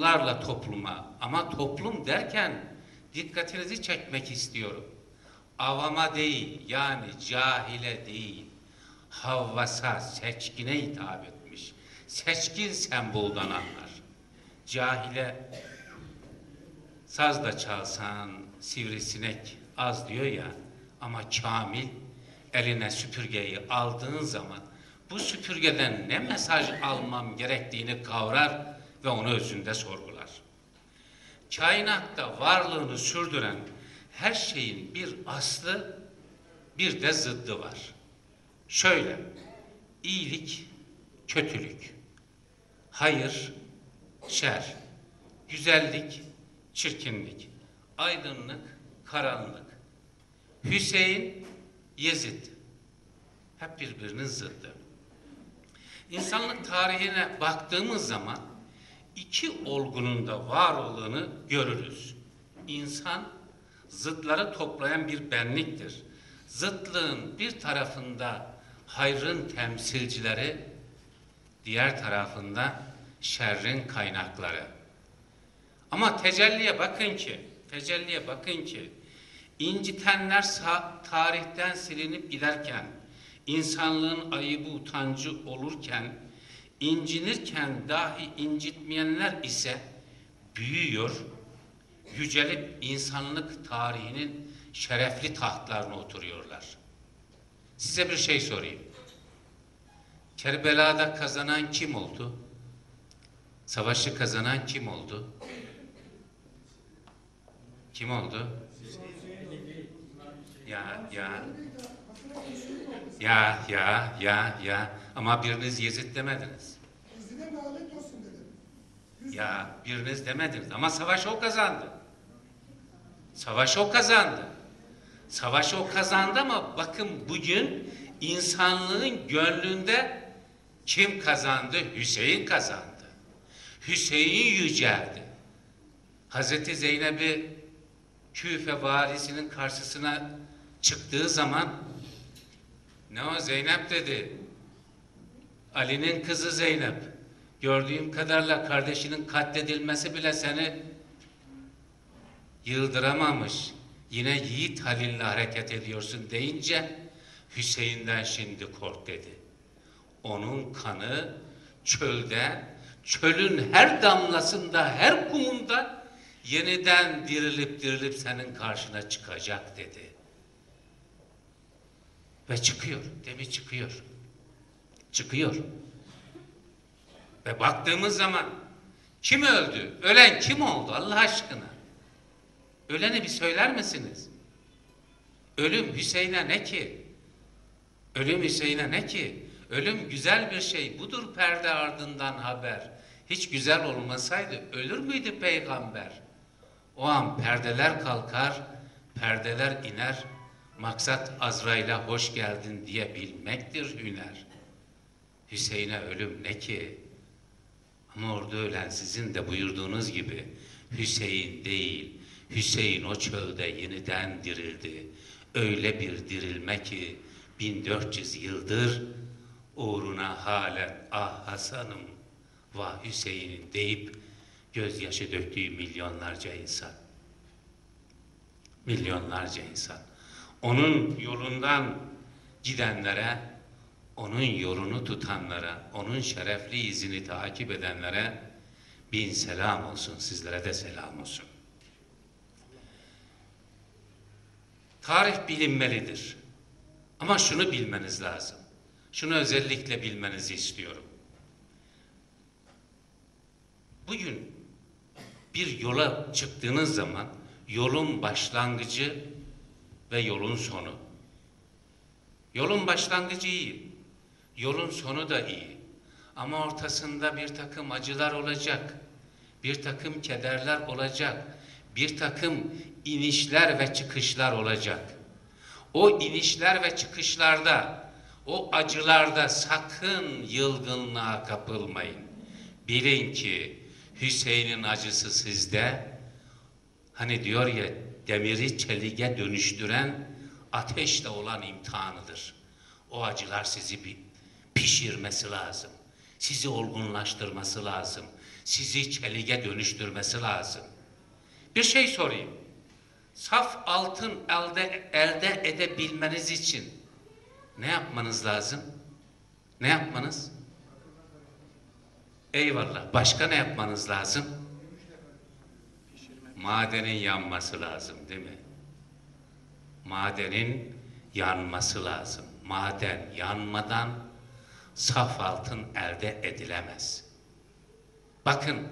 larla topluma ama toplum derken dikkatinizi çekmek istiyorum. Avama değil yani cahile değil. Havvasa, seçkine hitap etmiş. Seçkin semboldan anlar. Cahile saz da çalsan sivrisinek az diyor ya ama kamil eline süpürgeyi aldığın zaman bu süpürgeden ne mesaj almam gerektiğini kavrar ve onu özünde sorgular. Kainatta varlığını sürdüren her şeyin bir aslı bir de zıddı var. Şöyle, iyilik, kötülük, hayır, şer, güzellik, çirkinlik, aydınlık, karanlık, Hüseyin, Yezid, hep birbirinin zıddı. İnsanlık tarihine baktığımız zaman iki olgunun da var olduğunu görürüz. İnsan zıtları toplayan bir benliktir. Zıtlığın bir tarafında hayrın temsilcileri, diğer tarafında şerrin kaynakları. Ama tecelliye bakın ki, tecelliye bakın ki, incitenler tarihten silinip giderken, insanlığın ayıbı utancı olurken, incinirken dahi incitmeyenler ise büyüyor, yücelip insanlık tarihinin şerefli tahtlarına oturuyorlar. Size bir şey sorayım. Kerbela'da kazanan kim oldu? Savaşı kazanan kim oldu? Kim oldu? Ya ya ya ya ya ya ama biriniz Yezid demediniz. Bizine lanet olsun dedim. Ya biriniz demediniz ama savaş o kazandı. Savaş o kazandı. Savaş o kazandı ama bakın bugün insanlığın gönlünde kim kazandı? Hüseyin kazandı. Hüseyin yüceldi. Hazreti Zeynep'i Küfe varisinin karşısına çıktığı zaman ne o Zeynep dedi. Ali'nin kızı Zeynep. Gördüğüm kadarıyla kardeşinin katledilmesi bile seni yıldıramamış. Yine yiğit Halil'le hareket ediyorsun deyince Hüseyin'den şimdi kork dedi. Onun kanı çölde, çölün her damlasında, her kumunda yeniden dirilip dirilip senin karşına çıkacak dedi. Ve çıkıyor, demi çıkıyor. Çıkıyor. Ve baktığımız zaman kim öldü? Ölen kim oldu Allah aşkına? Öleni bir söyler misiniz? Ölüm Hüseyin'e ne ki? Ölüm Hüseyin'e ne ki? Ölüm güzel bir şey. Budur perde ardından haber. Hiç güzel olmasaydı ölür müydü peygamber? O an perdeler kalkar, perdeler iner. Maksat Azrail'e hoş geldin diyebilmektir hüner. Hüseyin'e ölüm ne ki? Ama orada ölen sizin de buyurduğunuz gibi Hüseyin değil, Hüseyin o çölde yeniden dirildi. Öyle bir dirilme ki 1400 yıldır uğruna halen ah Hasan'ım vah Hüseyin'in deyip gözyaşı döktüğü milyonlarca insan. Milyonlarca insan. Onun yolundan gidenlere, onun yolunu tutanlara, onun şerefli izini takip edenlere bin selam olsun, sizlere de selam olsun. Tarih bilinmelidir. Ama şunu bilmeniz lazım. Şunu özellikle bilmenizi istiyorum. Bugün bir yola çıktığınız zaman yolun başlangıcı ve yolun sonu. Yolun başlangıcı iyi, yolun sonu da iyi. Ama ortasında bir takım acılar olacak, bir takım kederler olacak, bir takım inişler ve çıkışlar olacak. O inişler ve çıkışlarda, o acılarda sakın yılgınlığa kapılmayın. Bilin ki Hüseyin'in acısı sizde, hani diyor ya demiri çelige dönüştüren ateşle olan imtihanıdır. O acılar sizi bir pişirmesi lazım. Sizi olgunlaştırması lazım. sizi çelige dönüştürmesi lazım. Bir şey sorayım. Saf altın elde, elde edebilmeniz için ne yapmanız lazım? Ne yapmanız? Eyvallah. Başka ne yapmanız lazım? Madenin yanması lazım değil mi? Madenin yanması lazım. Maden yanmadan saf altın elde edilemez. Bakın,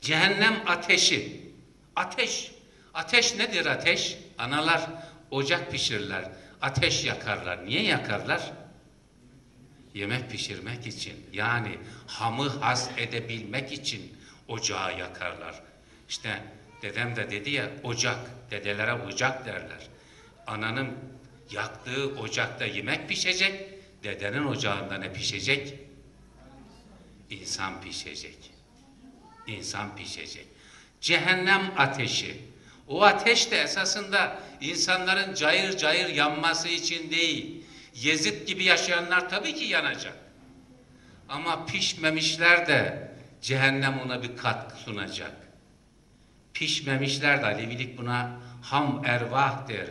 cehennem ateşi, ateş, ateş nedir ateş? Analar ocak pişirirler, ateş yakarlar. Niye yakarlar? Yemek pişirmek için, yani hamı haz edebilmek için ocağı yakarlar. İşte dedem de dedi ya, ocak, dedelere ocak derler. Ananın yaktığı ocakta yemek pişecek, dedenin ocağında ne pişecek? İnsan pişecek. İnsan pişecek. Cehennem ateşi. O ateş de esasında insanların cayır cayır yanması için değil. Yezid gibi yaşayanlar tabii ki yanacak. Ama pişmemişler de cehennem ona bir katkı sunacak. Pişmemişler de Alevilik buna ham ervah der.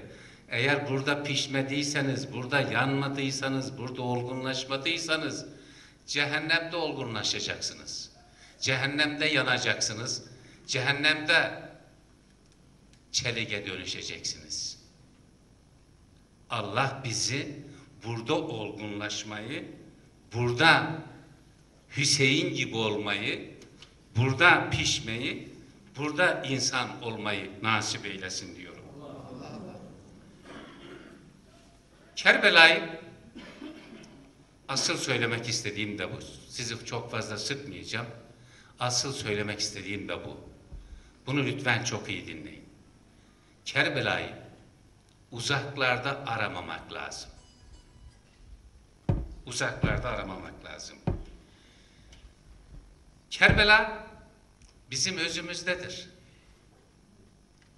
Eğer burada pişmediyseniz, burada yanmadıysanız, burada olgunlaşmadıysanız cehennemde olgunlaşacaksınız. Cehennemde yanacaksınız. Cehennemde çelige dönüşeceksiniz. Allah bizi burada olgunlaşmayı, burada Hüseyin gibi olmayı, burada pişmeyi, burada insan olmayı nasip eylesin diyorum. Kerbela'yı asıl söylemek istediğim de bu. Sizi çok fazla sıkmayacağım. Asıl söylemek istediğim de bu. Bunu lütfen çok iyi dinleyin. Kerbela'yı uzaklarda aramamak lazım. Uzaklarda aramamak lazım. Kerbela bizim özümüzdedir.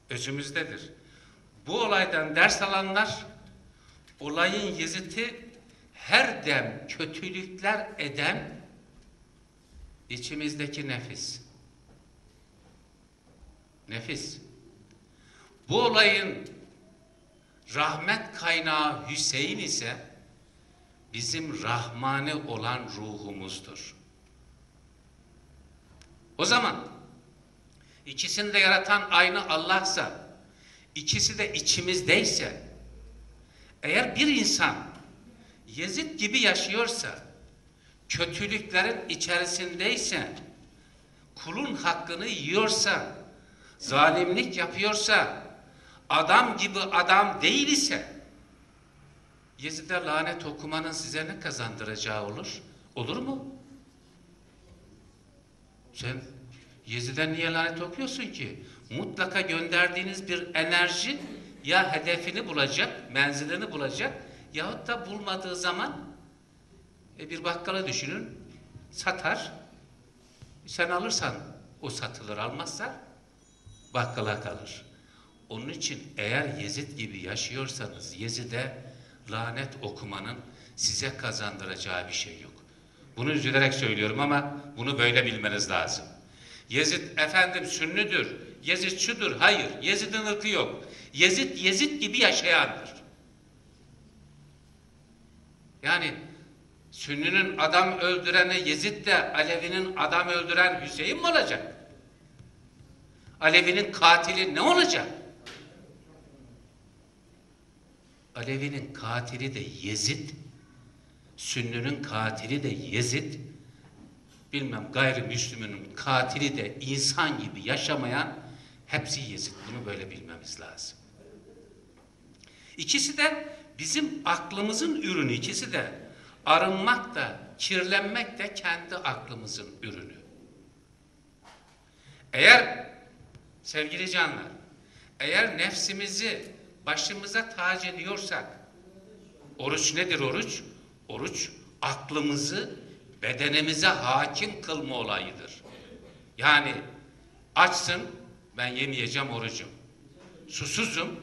Özümüzdedir. Bu olaydan ders alanlar olayın Yezid'i her dem kötülükler eden içimizdeki nefis. Nefis. Bu olayın rahmet kaynağı Hüseyin ise bizim rahmani olan ruhumuzdur. O zaman ikisini de yaratan aynı Allah'sa, ikisi de içimizdeyse, eğer bir insan Yezid gibi yaşıyorsa, kötülüklerin içerisindeyse, kulun hakkını yiyorsa, zalimlik yapıyorsa, adam gibi adam değil ise, Yezid'e lanet okumanın size ne kazandıracağı olur? Olur mu? Sen Yezid'e niye lanet okuyorsun ki? Mutlaka gönderdiğiniz bir enerji ya hedefini bulacak, menzilini bulacak yahut da bulmadığı zaman e, bir bakkala düşünün, satar. Sen alırsan o satılır, almazsa bakkala kalır. Onun için eğer Yezid gibi yaşıyorsanız Yezid'e lanet okumanın size kazandıracağı bir şey yok. Bunu üzülerek söylüyorum ama bunu böyle bilmeniz lazım. Yezid efendim sünnüdür, Yezid şudur, hayır, Yezid'in ırkı yok. Yezid, Yezid gibi yaşayandır. Yani Sünninin adam öldüreni Yezid de Alevi'nin adam öldüren Hüseyin mi olacak? Alevi'nin katili ne olacak? Alevi'nin katili de Yezid, Sünnü'nün katili de Yezid, bilmem gayrimüsliminin katili de insan gibi yaşamayan hepsi Yezid. Bunu böyle bilmemiz lazım. İkisi de bizim aklımızın ürünü. İkisi de arınmak da, kirlenmek de kendi aklımızın ürünü. Eğer sevgili canlar, eğer nefsimizi başımıza tac ediyorsak, oruç nedir oruç? Oruç aklımızı bedenimize hakim kılma olayıdır. Yani açsın, ben yemeyeceğim orucum. Susuzum,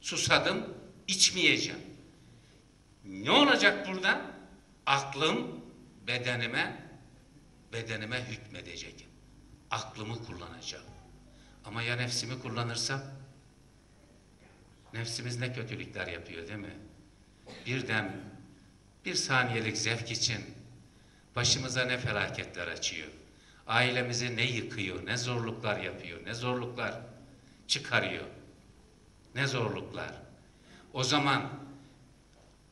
susadım, içmeyeceğim. Ne olacak burada? Aklım bedenime bedenime hükmedeceğim. Aklımı kullanacağım. Ama ya nefsimi kullanırsam? Nefsimiz ne kötülükler yapıyor değil mi? Birden bir saniyelik zevk için başımıza ne felaketler açıyor. Ailemizi ne yıkıyor, ne zorluklar yapıyor, ne zorluklar çıkarıyor. Ne zorluklar. O zaman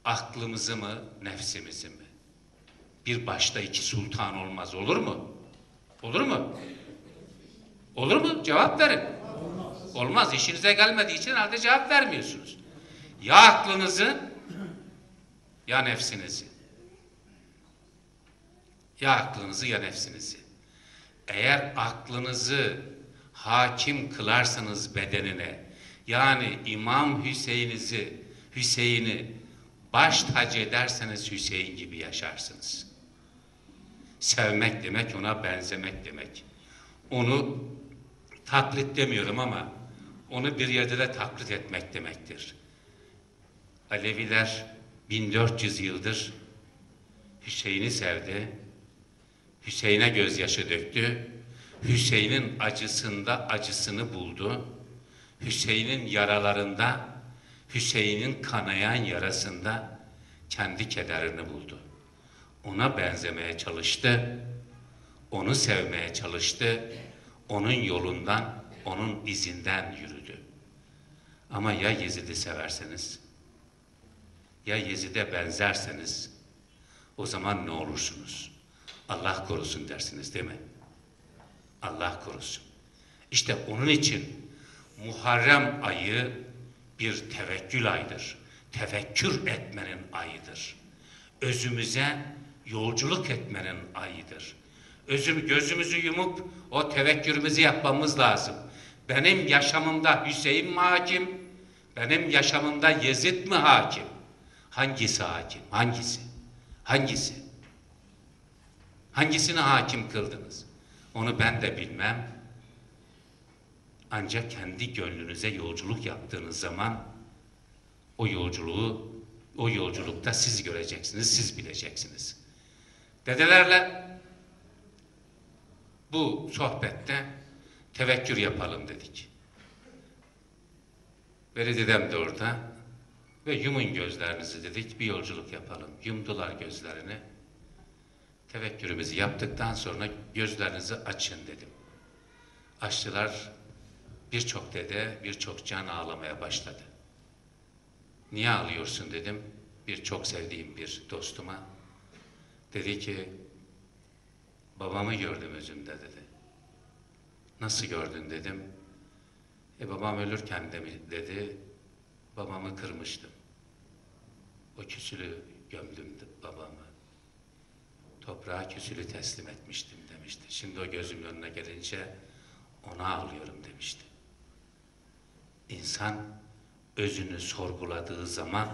aklımızı mı, nefsimizi mi? Bir başta iki sultan olmaz. Olur mu? Olur mu? Olur mu? Cevap verin. Olmaz. İşinize gelmediği için herhalde cevap vermiyorsunuz. Ya aklınızı ya nefsinizi. Ya aklınızı ya nefsinizi. Eğer aklınızı hakim kılarsanız bedenine, yani İmam Hüseyin'izi, Hüseyin'i baş tacı ederseniz Hüseyin gibi yaşarsınız. Sevmek demek, ona benzemek demek. Onu taklit demiyorum ama onu bir yerde de taklit etmek demektir. Aleviler 1400 yıldır Hüseyin'i sevdi. Hüseyin'e gözyaşı döktü. Hüseyin'in acısında acısını buldu. Hüseyin'in yaralarında, Hüseyin'in kanayan yarasında kendi kederini buldu. Ona benzemeye çalıştı. Onu sevmeye çalıştı. Onun yolundan, onun izinden yürüdü. Ama ya Yezid'i severseniz, ya Yezid'e benzerseniz o zaman ne olursunuz? Allah korusun dersiniz değil mi? Allah korusun. İşte onun için Muharrem ayı bir tevekkül ayıdır. Tefekkür etmenin ayıdır. Özümüze yolculuk etmenin ayıdır. Özüm gözümüzü yumup o tevekkürümüzü yapmamız lazım. Benim yaşamımda Hüseyin mi hakim? Benim yaşamımda Yezid mi hakim? Hangisi hakim? Hangisi? Hangisi? Hangisini hakim kıldınız? Onu ben de bilmem. Ancak kendi gönlünüze yolculuk yaptığınız zaman o yolculuğu, o yolculukta siz göreceksiniz, siz bileceksiniz. Dedelerle bu sohbette tevekkür yapalım dedik. Veli dedem de orada ve yumun gözlerinizi dedik, bir yolculuk yapalım. Yumdular gözlerini. Tevekkürümüzü yaptıktan sonra gözlerinizi açın dedim. Açtılar, birçok dede, birçok can ağlamaya başladı. Niye ağlıyorsun dedim, bir çok sevdiğim bir dostuma. Dedi ki, babamı gördüm özümde dedi. Nasıl gördün dedim. E babam ölürken de mi dedi, babamı kırmıştım. O küsülü gömdüm babamı. Toprağa küsülü teslim etmiştim demişti. Şimdi o gözümün önüne gelince ona ağlıyorum demişti. İnsan özünü sorguladığı zaman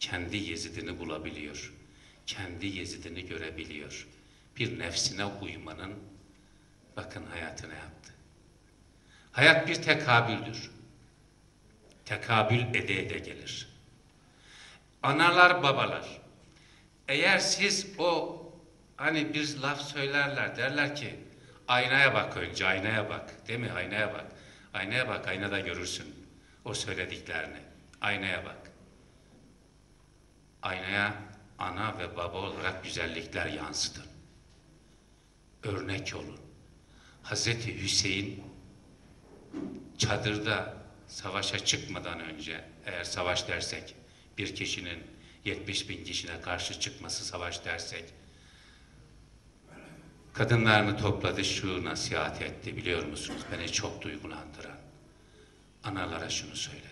kendi yezidini bulabiliyor. Kendi yezidini görebiliyor. Bir nefsine uymanın bakın hayatına yaptı. Hayat bir tekabüldür. Tekabül ede ede gelir. Analar babalar eğer siz o hani bir laf söylerler derler ki aynaya bak önce aynaya bak değil mi aynaya bak. Aynaya bak aynada görürsün o söylediklerini. Aynaya bak. Aynaya ana ve baba olarak güzellikler yansıtın. Örnek olun. Hazreti Hüseyin çadırda savaşa çıkmadan önce eğer savaş dersek bir kişinin 70 bin kişine karşı çıkması savaş dersek kadınlarını topladı şu nasihat etti biliyor musunuz? Beni çok duygulandıran. Analara şunu söyledi.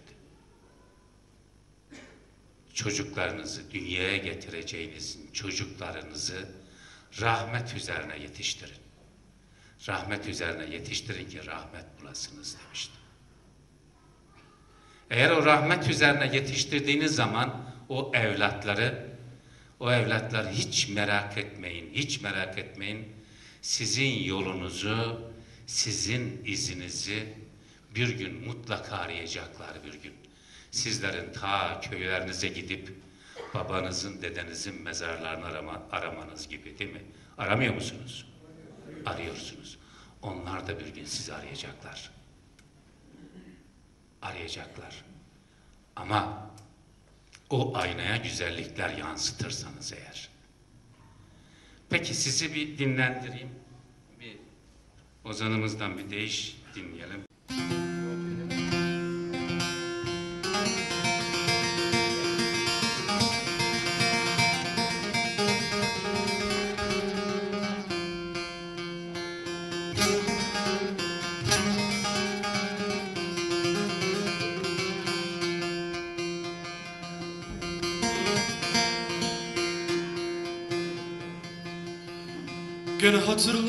Çocuklarınızı dünyaya getireceğinizin çocuklarınızı rahmet üzerine yetiştirin. Rahmet üzerine yetiştirin ki rahmet bulasınız demişti eğer o rahmet üzerine yetiştirdiğiniz zaman o evlatları, o evlatlar hiç merak etmeyin, hiç merak etmeyin. Sizin yolunuzu, sizin izinizi bir gün mutlaka arayacaklar bir gün. Sizlerin ta köylerinize gidip babanızın, dedenizin mezarlarını arama, aramanız gibi değil mi? Aramıyor musunuz? Arıyorsunuz. Onlar da bir gün sizi arayacaklar. Arayacaklar. Ama o aynaya güzellikler yansıtırsanız eğer. Peki sizi bir dinlendireyim. Bir ozanımızdan bir değiş dinleyelim. Gene hatırladım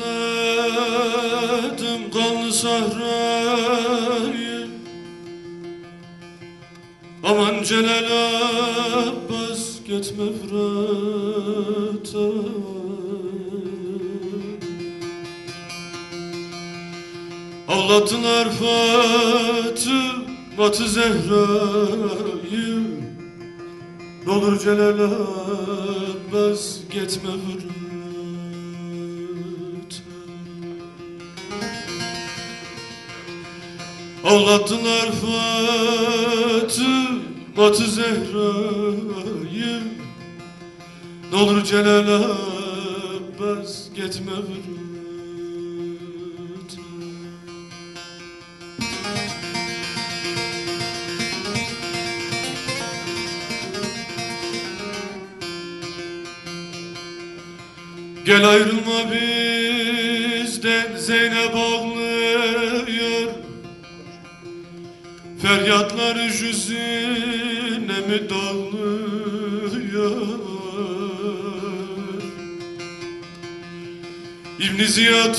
kanlı sahrayı. Aman Celal Abbas gitme Fırat'a Avlattılar Fatıma'tı Zehra'yı. N'olur Celal Abbas gitme Fırat'a Avlattılar Fatıma'tı Zehra'yı. N'olur Celal Abbas gitme Gel ayrılma bizden Feryatları yüzüne mi dağılıyor İbn Ziyad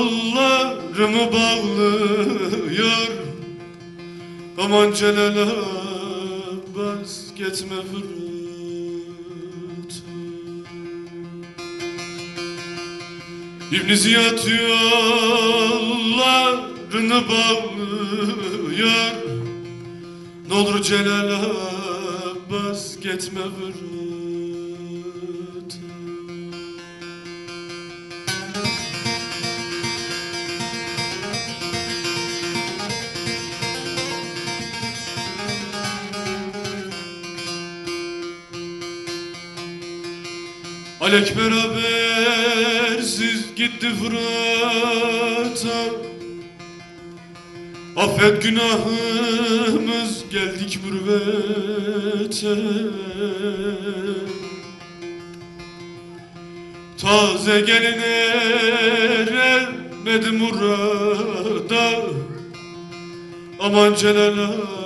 yollarımı bağlıyor. Aman Celal Abbas gitme Fırat'a İbn Ziyad yollarını bağlıyor N'olur Celal Abbas gitme Fırat'a Alek berabersiz gitti Fırat'a Affet günahımız. Geldik mürvete. Taze gelin eremedi murada Aman Celal